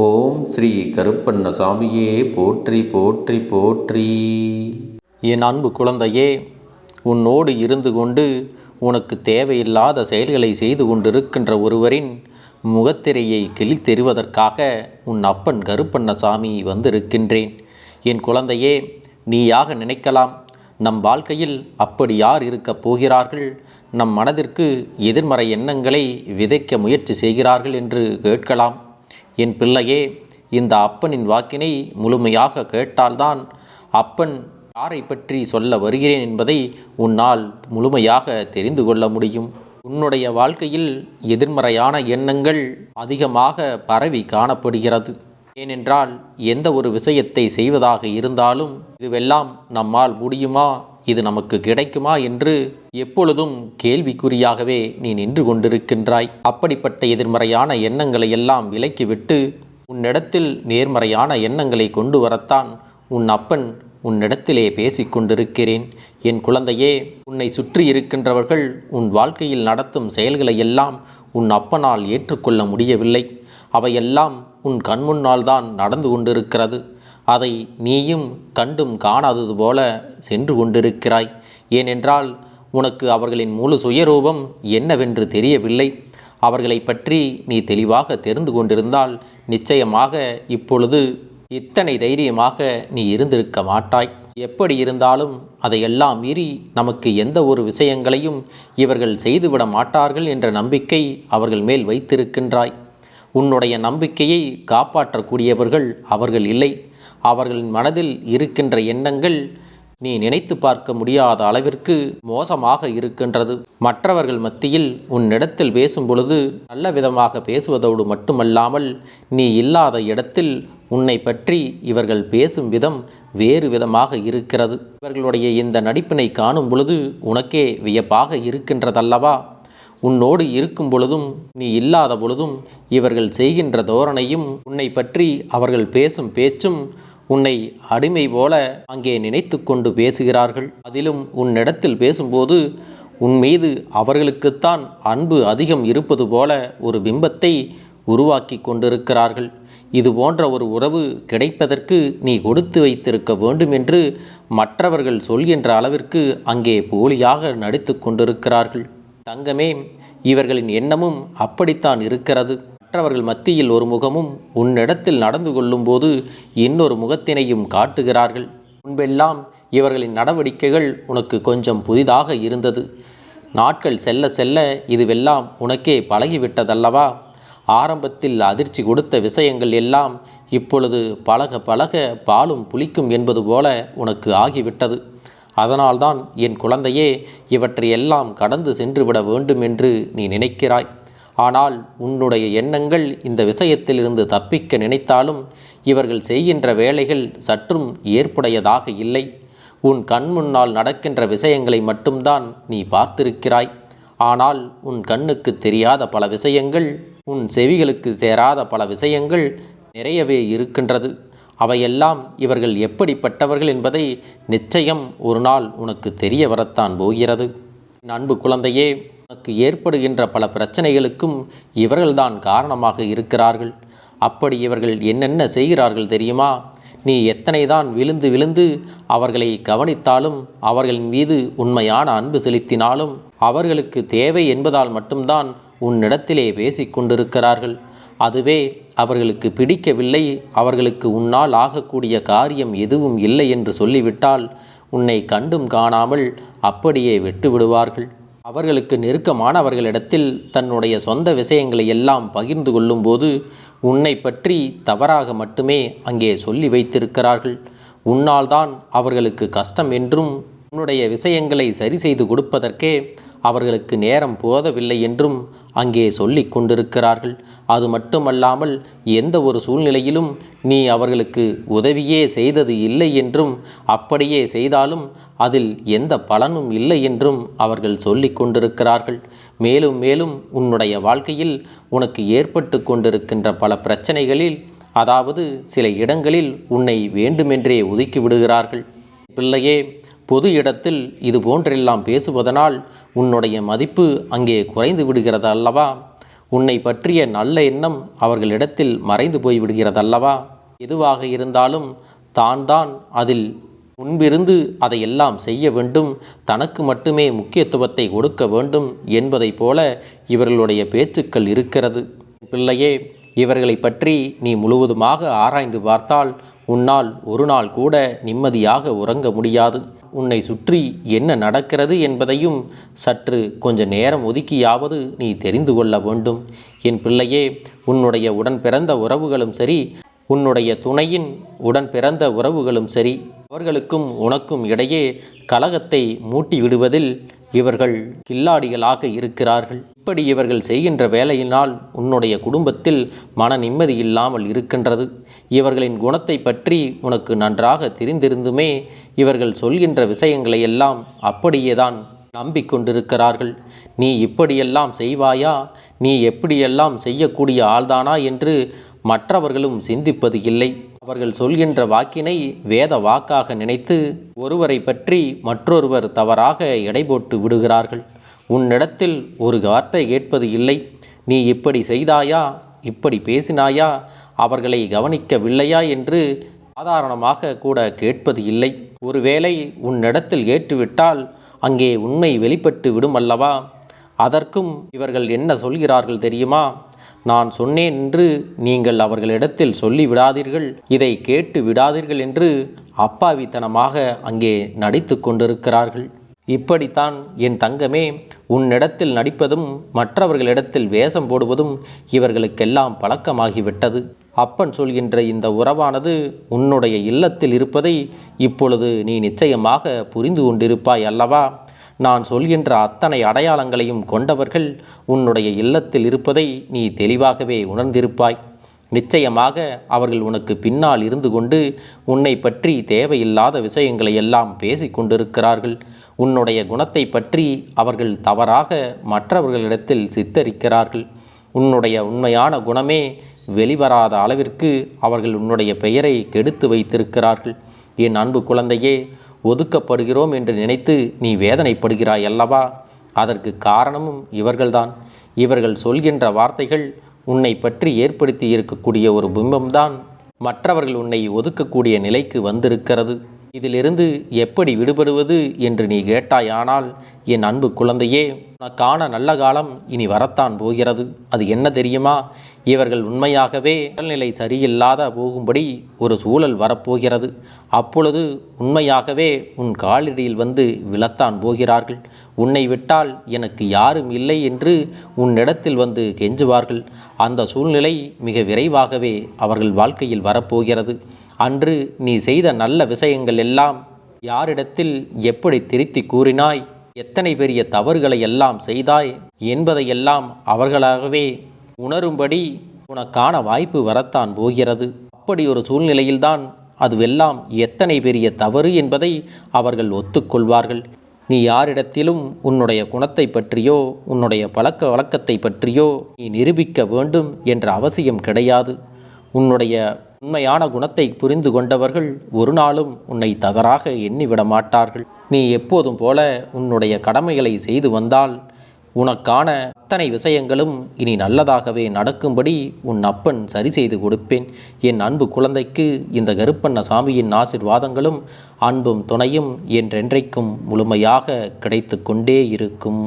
ஓம் ஸ்ரீ கருப்பண்ணசாமியே போற்றி போற்றி போற்றி. என் அன்பு குழந்தையே உன்னோடு இருந்து கொண்டு உனக்கு தேவையில்லாத செயல்களை செய்து கொண்டிருக்கின்ற ஒருவரின் முகத்திரையை கிழித்தெறிவதற்காக உன் அப்பன் கருப்பண்ணசாமி வந்திருக்கின்றேன். என் குழந்தையே நீயாக நினைக்கலாம். நம் வாழ்க்கையில் அப்படி யார் இருக்கப் போகிறார்கள்? நம் மனதிற்கு எதிர்மறை எண்ணங்களை விதைக்க முயற்சி செய்கிறார்கள் என்று கேட்கலாம். என் பிள்ளையே இந்த அப்பனின் வாக்கினை முழுமையாக கேட்டால்தான் அப்பன் யாரை பற்றி சொல்ல வருகிறேன் என்பதை உன்னால் முழுமையாக தெரிந்து கொள்ள முடியும். உன்னுடைய வாழ்க்கையில் எதிர்மறையான எண்ணங்கள் அதிகமாக பரவி காணப்படுகிறது. ஏனென்றால் எந்த ஒரு விஷயத்தை செய்வதாக இருந்தாலும் இதுவெல்லாம் நம்மால் முடியுமா? இது நமக்கு கிடைக்குமா என்று எப்பொழுதும் கேள்விக்குறியாகவே நீ நின்று கொண்டிருக்கின்றாய். அப்படிப்பட்ட எதிர்மறையான எண்ணங்களை எல்லாம் விலக்கிவிட்டு உன்னிடத்தில் நேர்மறையான எண்ணங்களை கொண்டு வரத்தான் உன் அப்பன் உன்னிடத்திலே பேசிக் கொண்டிருக்கிறேன். என் குழந்தையே உன்னை சுற்றி இருக்கின்றவர்கள் உன் வாழ்க்கையில் நடத்தும் செயல்களை எல்லாம் உன் அப்பனால் ஏற்றுக்கொள்ள முடியவில்லை. அவையெல்லாம் உன் கண்முன்னால் தான் நடந்து கொண்டிருக்கிறது. அதை நீயும் கண்டும் காணாதது போல சென்று கொண்டிருக்கிறாய். ஏனென்றால் உனக்கு அவர்களின் முழு சுயரூபம் என்னவென்று தெரியவில்லை. அவர்களை பற்றி நீ தெளிவாக தெரிந்து கொண்டிருந்தால் நிச்சயமாக இப்பொழுது இத்தனை தைரியமாக நீ இருந்திருக்க மாட்டாய். எப்படி இருந்தாலும் அதையெல்லாம் மீறி நமக்கு எந்த ஒரு விஷயங்களையும் இவர்கள் செய்துவிட மாட்டார்கள் என்ற நம்பிக்கை அவர்கள் மேல் வைத்திருக்கின்றாய். உன்னுடைய நம்பிக்கையை காப்பாற்றக்கூடியவர்கள் அவர்கள் இல்லை. அவர்களின் மனதில் இருக்கின்ற எண்ணங்கள் நீ நினைத்து பார்க்க முடியாத அளவிற்கு மோசமாக இருக்கின்றது. மற்றவர்கள் மத்தியில் உன்னிடத்தில் பேசும் பொழுது நல்ல விதமாக பேசுவதோடு மட்டுமல்லாமல் நீ இல்லாத இடத்தில் உன்னை பற்றி இவர்கள் பேசும் விதம் வேறு விதமாக இருக்கிறது. இவர்களுடைய இந்த நடிப்பினை காணும் பொழுது உனக்கே வியப்பாக இருக்கின்றதல்லவா? உன்னோடு இருக்கும் பொழுதும் நீ இல்லாத பொழுதும் இவர்கள் செய்கின்ற தோரணையும் உன்னை பற்றி அவர்கள் பேசும் பேச்சும் உன்னை அடிமை போல அங்கே நினைத்து கொண்டு பேசுகிறார்கள். அதிலும் உன்னிடத்தில் பேசும்போது உன் மீது அவர்களுக்குத்தான் அன்பு அதிகம் இருப்பது போல ஒரு பிம்பத்தை உருவாக்கி கொண்டிருக்கிறார்கள். இது போன்ற ஒரு உறவு கிடைப்பதற்கு நீ கொடுத்து வைத்திருக்க வேண்டும் என்று மற்றவர்கள் சொல்கின்ற அளவிற்கு அங்கே போலியாக நடித்து கொண்டிருக்கிறார்கள். தங்கமே இவர்களின் எண்ணமும் அப்படித்தான் இருக்கிறது. மற்றவர்கள் மத்தியில் ஒரு முகமும் உன்னிடத்தில் நடந்து கொள்ளும்போது இன்னொரு முகத்தினையும் காட்டுகிறார்கள். முன்பெல்லாம் இவர்களின் நடவடிக்கைகள் உனக்கு கொஞ்சம் புதிதாக இருந்தது. நாட்கள் செல்ல செல்ல இதுவெல்லாம் உனக்கே பழகிவிட்டதல்லவா? ஆரம்பத்தில் அதிர்ச்சி கொடுத்த விஷயங்கள் எல்லாம் இப்பொழுது பழக பழக பாலும் புளிக்கும் என்பது போல உனக்கு ஆகிவிட்டது. அதனால்தான் என் குழந்தையே இவற்றையெல்லாம் கடந்து சென்றுவிட வேண்டும் என்று நீ நினைக்கிறாய். ஆனால் உன்னுடைய எண்ணங்கள் இந்த விஷயத்திலிருந்து தப்பிக்க நினைத்தாலும் இவர்கள் செய்கின்ற வேலைகள் சற்றும் ஏற்புடையதாக இல்லை. உன் கண் முன்னால் நடக்கின்ற விஷயங்களை மட்டும்தான் நீ பார்த்திருக்கிறாய். ஆனால் உன் கண்ணுக்கு தெரியாத பல விஷயங்கள் உன் செவிகளுக்கு சேராத பல விஷயங்கள் நிறையவே இருக்கின்றது. அவையெல்லாம் இவர்கள் எப்படிப்பட்டவர்கள் என்பதை நிச்சயம் ஒரு நாள் உனக்கு தெரிய வரத்தான் போகிறது. அன்பு குழந்தையே உனக்கு ஏற்படுகின்ற பல பிரச்சனைகளுக்கும் இவர்கள்தான் காரணமாக இருக்கிறார்கள். அப்படி இவர்கள் என்னென்ன செய்கிறார்கள் தெரியுமா? நீ எத்தனைதான் விழுந்து விழுந்து அவர்களை கவனித்தாலும் அவர்களின் மீது உண்மையான அன்பு செலுத்தினாலும் அவர்களுக்கு தேவை என்பதால் மட்டும்தான் உன்னிடத்திலே பேசிக்கொண்டிருக்கிறார்கள் அதுவே அவர்களுக்கு பிடிக்கவில்லை அவர்களுக்கு உன்னால் ஆகக்கூடிய காரியம் எதுவும் இல்லை என்று சொல்லிவிட்டால் உன்னை கண்டும் காணாமல் அப்படியே விட்டு விடுவார்கள் அவர்களுக்கு நெருக்கமானவர்களிடத்தில் தன்னுடைய சொந்த விஷயங்களை எல்லாம் பகிர்ந்து கொள்ளும்போது உன்னை பற்றி தவறாக மட்டுமே அங்கே சொல்லி வைத்திருக்கிறார்கள். உன்னால் தான் அவர்களுக்கு கஷ்டம் என்றும் உன்னுடைய விஷயங்களை சரி செய்து கொடுப்பதற்கே அவர்களுக்கு நேரம் போதவில்லை என்றும் அங்கே சொல்லிக் கொண்டிருக்கிறார்கள். அது மட்டுமல்லாமல் எந்த ஒரு சூழ்நிலையிலும் நீ அவர்களுக்கு உதவியே செய்தது இல்லை என்றும் அப்படியே செய்தாலும் அதில் எந்த பலனும் இல்லை என்றும் அவர்கள் சொல்லிக் கொண்டிருக்கிறார்கள். மேலும் மேலும் உன்னுடைய வாழ்க்கையில் உனக்கு ஏற்பட்டு கொண்டிருக்கின்ற பல பிரச்சனைகளில் அதாவது சில இடங்களில் உன்னை வேண்டுமென்றே ஒதுக்கி விடுகிறார்கள். பிள்ளையே பொது இடத்தில் இது போன்றெல்லாம் பேசுவதனால் உன்னுடைய மதிப்பு அங்கே குறைந்து விடுகிறது அல்லவா உன்னை பற்றிய நல்ல எண்ணம் அவர்களிடத்தில் மறைந்து போய் விடுகிறதல்லவா? எதுவாக இருந்தாலும் தான் தான் அதில் முன்பிருந்து அதையெல்லாம் செய்ய வேண்டும் தனக்கு மட்டுமே முக்கியத்துவத்தை கொடுக்க வேண்டும் என்பதைப் போல இவர்களுடைய பேச்சுக்கள் இருக்கிறது. பிள்ளையே இவர்களை பற்றி நீ முழுவதுமாக ஆராய்ந்து பார்த்தால் உன்னால் ஒரு நாள் கூட நிம்மதியாக உறங்க முடியாது. உன்னை சுற்றி என்ன நடக்கிறது என்பதையும் சற்று கொஞ்ச நேரம் ஒதுக்கியாவது நீ தெரிந்து கொள்ள வேண்டும். என் பிள்ளையே உன்னுடைய உடன் பிறந்த உறவுகளும் சரி உன்னுடைய துணையின் உடன் பிறந்த உறவுகளும் சரி அவர்களுக்கும் உனக்கும் இடையே கலகத்தை மூட்டி விடுவதில் இவர்கள் கில்லாடிகளாக இருக்கிறார்கள். இப்படி இவர்கள் செய்கின்ற வேலையினால் உன்னுடைய குடும்பத்தில் மன நிம்மதி இல்லாமல் இருக்கின்றது. இவர்களின் குணத்தை பற்றி உனக்கு நன்றாக தெரிந்திருந்துமே இவர்கள் சொல்கின்ற விஷயங்களை எல்லாம் அப்படியேதான் நம்பிக்கொண்டிருக்கிறார்கள். நீ இப்படியெல்லாம் செய்வாயா? நீ எப்படியெல்லாம் செய்யக்கூடிய ஆள்தானா என்று மற்றவர்களும் சிந்திப்பது இல்லை. அவர்கள் சொல்கின்ற வாக்கினை வேத வாக்காக நினைத்து ஒருவரை பற்றி மற்றொருவர் தவறாக எடை போட்டு விடுகிறார்கள். உன்னிடத்தில் ஒரு வார்த்தை கேட்பது இல்லை. நீ இப்படி செய்தாயா? இப்படி பேசினாயா? அவர்களை கவனிக்கவில்லையா என்று சாதாரணமாக கூட கேட்பது இல்லை. ஒருவேளை உன்னிடத்தில் கேட்டுவிட்டால் அங்கே உண்மை வெளிப்பட்டு விடும் அல்லவா? அதற்கும் இவர்கள் என்ன சொல்கிறார்கள் தெரியுமா? நான் சொன்னேன் என்று நீங்கள் அவர்களிடத்தில் சொல்லி விடாதீர்கள் இதை கேட்டு விடாதீர்கள் என்று அப்பாவித்தனமாக அங்கே நடித்து கொண்டிருக்கிறார்கள். இப்படித்தான் என் தங்கமே உன்னிடத்தில் நடிப்பதும் மற்றவர்களிடத்தில் வேஷம் போடுவதும் இவர்களுக்கெல்லாம் பழக்கமாகிவிட்டது. அப்பன் சொல்கின்ற இந்த உறவானது உன்னுடைய இல்லத்தில் இருப்பதை இப்பொழுது நீ நிச்சயமாக புரிந்து கொண்டிருப்பாய் அல்லவா? நான் சொல்கின்ற அத்தனை அடையாளங்களையும் கொண்டவர்கள் உன்னுடைய இல்லத்தில் இருப்பதை நீ தெளிவாகவே உணர்ந்திருப்பாய். நிச்சயமாக அவர்கள் உனக்கு பின்னால் இருந்து கொண்டு உன்னை பற்றி தேவையில்லாத விஷயங்களை எல்லாம் பேசிக்கொண்டிருக்கிறார்கள் உன்னுடைய குணத்தை பற்றி அவர்கள் தவறாக மற்றவர்களிடத்தில் சித்தரிக்கிறார்கள். உன்னுடைய உண்மையான குணமே வெளிவராத அளவிற்கு அவர்கள் உன்னுடைய பெயரை கெடுத்து வைத்திருக்கிறார்கள். என் அன்பு குழந்தையே ஒதுக்கப்படுகிறோம் என்று நினைத்து நீ வேதனைப்படுகிறாய் அல்லவா? அதற்கு காரணமும் இவர்கள்தான். இவர்கள் சொல்கின்ற வார்த்தைகள் உன்னை பற்றி ஏற்படுத்தி இருக்கக்கூடிய ஒரு பிம்பம்தான். மற்றவர்கள் உன்னை ஒதுக்கக்கூடிய நிலைக்கு வந்திருக்கிறது. இதிலிருந்து எப்படி விடுபடுவது என்று நீ கேட்டாயானால் என் அன்பு குழந்தையே உனக்கான நல்ல காலம் இனி வரத்தான் போகிறது. அது என்ன தெரியுமா? இவர்கள் உண்மையாகவே உடல்நிலை சரியில்லாத போகும்படி ஒரு சூழல் வரப்போகிறது. அப்பொழுது உண்மையாகவே உன் காலடியில் வந்து விழத்தான் போகிறார்கள். உன்னை விட்டால் எனக்கு யாரும் இல்லை என்று உன்னிடத்தில் வந்து கெஞ்சுவார்கள். அந்த சூழ்நிலை மிக விரைவாகவே அவர்கள் வாழ்க்கையில் வரப்போகிறது. அன்று நீ செய்த நல்ல விஷயங்கள் எல்லாம் யாரிடத்தில் எப்படி திருத்தி கூறினாய்? எத்தனை பெரிய தவறுகளை எல்லாம் செய்தாய்? என்பதையெல்லாம் அவர்களாகவே உணரும்படி உனக்கான வாய்ப்பு வரத்தான் போகிறது. அப்படி ஒரு சூழ்நிலையில்தான் அதுவெல்லாம் எத்தனை பெரிய தவறு என்பதை அவர்கள் ஒத்துக்கொள்வார்கள். நீ யாரிடத்திலும் உன்னுடைய குணத்தை பற்றியோ உன்னுடைய பழக்க வழக்கத்தை பற்றியோ நீ நிரூபிக்க வேண்டும் என்ற அவசியம் கிடையாது. உன்னுடைய உண்மையான குணத்தை புரிந்து கொண்டவர்கள் ஒரு நாளும் உன்னை தவறாக எண்ணிவிட மாட்டார்கள். நீ எப்போதும் போல உன்னுடைய கடமைகளை செய்து வந்தால் உனக்கான அத்தனை விஷயங்களும் இனி நல்லதாகவே நடக்கும்படி உன் அப்பன் சரி செய்து கொடுப்பேன். என் அன்பு குழந்தைக்கு இந்த கருப்பண்ண சாமியின் ஆசிர்வாதங்களும் அன்பும் துணையும் என்றென்றைக்கும் முழுமையாக கிடைத்து கொண்டே இருக்கும்.